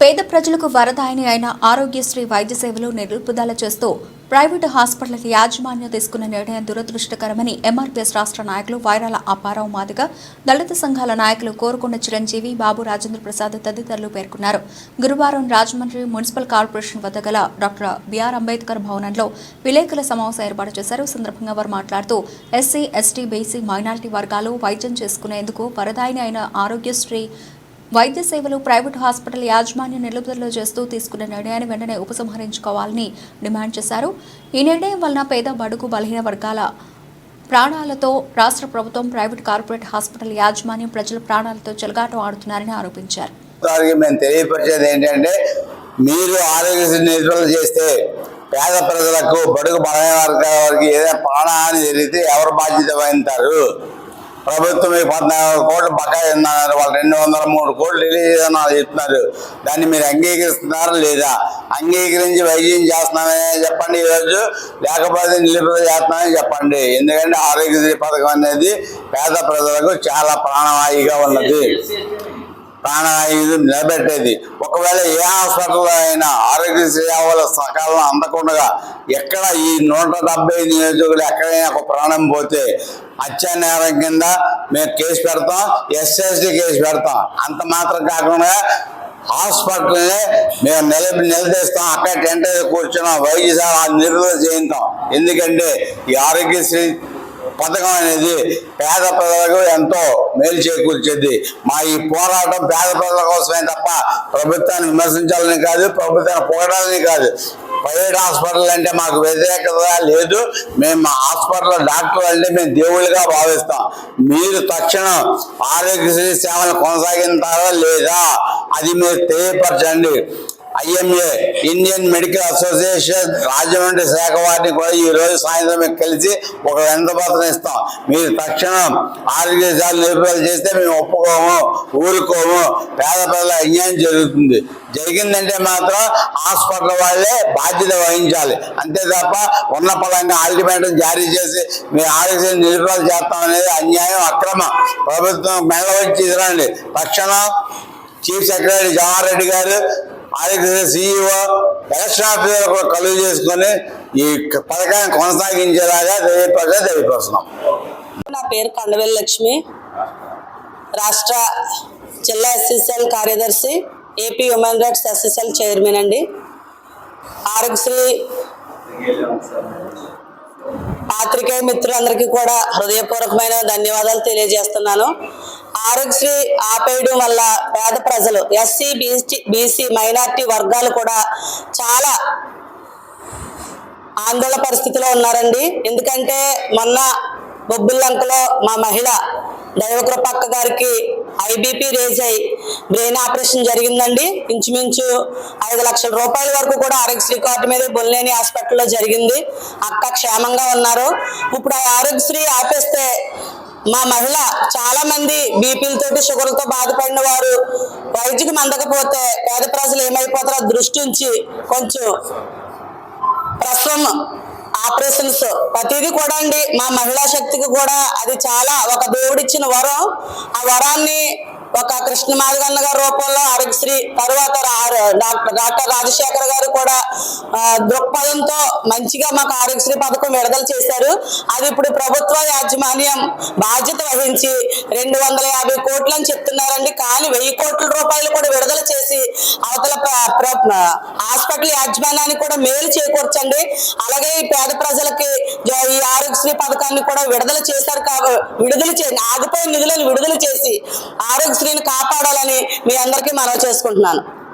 పేద ప్రజలకు వరదాయిని అయిన ఆరోగ్యశ్రీ వైద్య సేవలు నిలుపుదల చేస్తూ ప్రైవేటు హాస్పిటల్ యాజమాన్యం తీసుకున్న నిర్ణయం దురదృష్టకరమని ఎంఆర్పీఎస్ రాష్ట్ర నాయకులు వైరాల అప్పారావు మాదిగ దళిత సంఘాల నాయకులు కోరుకొండ చిరంజీవి బాబు రాజేంద్ర ప్రసాద్ తదితరులు పేర్కొన్నారు. గురువారం రాజమండ్రి మున్సిపల్ కార్పొరేషన్ వద్ద గల డాక్టర్ బిఆర్ అంబేద్కర్ భవనంలో విలేకరుల సమావేశం ఏర్పాటు చేశారు. సందర్భంగా వారు మాట్లాడుతూ ఎస్సీ ఎస్టీ బీసీ మైనారిటీ వర్గాలు వైద్యం చేసుకునేందుకు వరదాయిని అయిన ఆరోగ్యశ్రీ వైద్య సేవలు ప్రైవేటు హాస్పిటల్ యాజమాన్యం నిలుపుదల చేస్తూ తీసుకున్న నిర్ణయాన్ని వెంటనే ఉపసంహరించుకోవాలని డిమాండ్ చేశారు. ఈ నిర్ణయం వలన పేద బడుగు బలహీన వర్గాల ప్రాణాలతో రాష్ట్ర ప్రభుత్వం ప్రైవేట్ కార్పొరేట్ హాస్పిటల్ యాజమాన్యం ప్రజల ప్రాణాలతో చెలగాటం ఆడుతున్నారని ఆరోపించారు. మేము తెలియపరిచేది ఏంటంటే మీరు ఆరోగ్యశ్రీ నిధులు చేస్తే పేద ప్రజలకు బడుగు బలహీన వర్గాల వారికి ఏదైనా ప్రాణహాని జరిగితే ఎవరు బాధ్యత వహించారు ప్రభుత్వం పద్నాలుగు కోట్లు బకాయి ఉన్నారు వాళ్ళు రెండు వందల మూడు కోట్లు రిలీజ్ అని చెప్తున్నారు దాన్ని మీరు అంగీకరిస్తున్నారా లేదా? అంగీకరించి వైద్యం చేస్తున్నామని చెప్పండి ఈరోజు. లేకపోతే నిలుపుదల చేస్తున్నామని చెప్పండి. ఎందుకంటే ఆరోగ్యశ్రీ పథకం అనేది పేద ప్రజలకు చాలా ప్రాణవాయుగా ఉన్నది. ప్రాణవాయువు నిలబెట్టేది. ఒకవేళ ఏ హాస్పిటల్లో అయినా ఆరోగ్య సేవలు సకాలం అందకుండా ఎక్కడ ఈ నూట డెబ్బై నియోజకులు ఎక్కడైనా ఒక ప్రాణం పోతే హత్యా నేరం కింద మేము కేసు పెడతాం ఎస్ఎస్డి కేసు పెడతాం. అంత మాత్రం కాకుండా హాస్పిటల్ని మేము నిలబి నిలదీస్తాం. అక్కడ టెంట్ కూర్చున్నాం. వైద్యశాల నిర్వహణ నిరుదల చేయిస్తాం ఎందుకంటే ఈ ఆరోగ్యశ్రీ పథకం అనేది పేద ప్రజలకు ఎంతో మేలు చేకూర్చేది. మా ఈ పోరాటం పేద ప్రజల కోసమే తప్ప ప్రభుత్వాన్ని విమర్శించాలని కాదు ప్రభుత్వాన్ని పొగడాలని కాదు. ప్రైవేట్ హాస్పిటల్ అంటే మాకు వ్యతిరేకత లేదు. మేము మా హాస్పిటల్ డాక్టర్ అంటే మేము దేవుళ్ళుగా భావిస్తాం. మీరు తక్షణం ఆరోగ్యశ్రీ సేవలు కొనసాగిస్తారా లేదా అది మీరు తెలియపరచండి. IMA Indian medical association Rajahmundry శాఖ వారిని కూడా ఈ రోజు సాయంత్రం కలిసి ఒక వెంటపత్రం ఇస్తాం. మీరు తక్షణం ఆరోగ్య సేవలు నిలుపుదల చేస్తే మేము ఒప్పుకోము ఊరుకోము పేద ప్రజల అన్యాయం జరుగుతుంది. జరిగిందంటే మాత్రం హాస్పిటల్ వాళ్ళే బాధ్యత వహించాలి. అంతే తప్ప ఉన్న పరంగా అల్టిమేటం జారీ చేసి మీరు ఆరోగ్య నిలుపుదల చేస్తాం అనేది అన్యాయం అక్రమం. ప్రభుత్వం మెడవచ్చి తీసుకురండి తక్షణం చీఫ్ సెక్రటరీ జవహర్ రెడ్డి గారు ఆరోగ్య సీఈఓ ఎలక్షన్ ఆఫీసర్ కలుగు చేసుకొని ఈ పథకాన్ని కొనసాగించేలాగా తెలియపరచ తెలియపరుస్తున్నాం. నా పేరు కండవేలు లక్ష్మి. రాష్ట్ర జిల్లా ఎస్ఎస్ఎల్ కార్యదర్శి AP human rights SSL chairman అండి. ఆరోగ్యశ్రీ పాత్రికేయ మిత్రులందరికీ కూడా హృదయపూర్వకమైన ధన్యవాదాలు తెలియజేస్తున్నాను. ఆరోగ్యశ్రీ ఆపేయడం వల్ల పేద ప్రజలు ఎస్సీ బీసీ బీసీ మైనార్టీ వర్గాలు కూడా చాలా ఆందోళన పరిస్థితిలో ఉన్నారండి. ఎందుకంటే మొన్న బొబ్బిల్లంకలో మా మహిళ దైవకృపక్క గారికి ఐబీపీ రేజ్ అయి బ్రెయిన్ ఆపరేషన్ జరిగిందండి. ఇంచుమించు ఐదు లక్షల రూపాయల వరకు కూడా ఆరోగ్యశ్రీ కార్డు మీద బొల్లేని హాస్పిటల్లో జరిగింది. అక్క క్షేమంగా ఉన్నారు. ఇప్పుడు ఆ ఆరోగ్యశ్రీ ఆపేస్తే మా మహిళ చాలా మంది బీపీలతోటి షుగర్తో బాధపడిన వారు వైద్యుకి మందకపోతే పేద ప్రజలు ఏమైపోతారో దృష్టి ఉంచి కొంచెం ప్రస్తుతం ఆపరేషన్స్ ప్రతిదీ కూడా అండి. మా మహిళా శక్తికి కూడా అది చాలా ఒక దేవుడిచ్చిన వరం. ఆ వరాన్ని ఒక కృష్ణ మాదిగన్న గారి రూపంలో ఆరోగ్యశ్రీ తరువాత డాక్టర్ డాక్టర్ రాజశేఖర్ గారు కూడా దృక్పథంతో మంచిగా మాకు ఆరోగ్యశ్రీ పథకం విడుదల చేశారు. అది ఇప్పుడు ప్రభుత్వ యాజమాన్యం బాధ్యత వహించి రెండు వందల యాభై కోట్లు అని చెప్తున్నారండి. కానీ వెయ్యి కోట్ల రూపాయలు కూడా విడుదల చేసి అవతల ప్ర- హాస్పిటల్ యాజమాన్యానికి కూడా మేలు చేకూర్చండి. అలాగే ఈ పేద ప్రజలకి జ- ఈ ఆరోగ్యశ్రీ పథకాన్ని కూడా విడుదల చేశారు విడుదల చే ఆగిపోయిన నిధులను విడుదల చేసి ఆరోగ్యశ్రీని కాపాడాలని మీ అందరికీ మనవి చేసుకుంటున్నాను.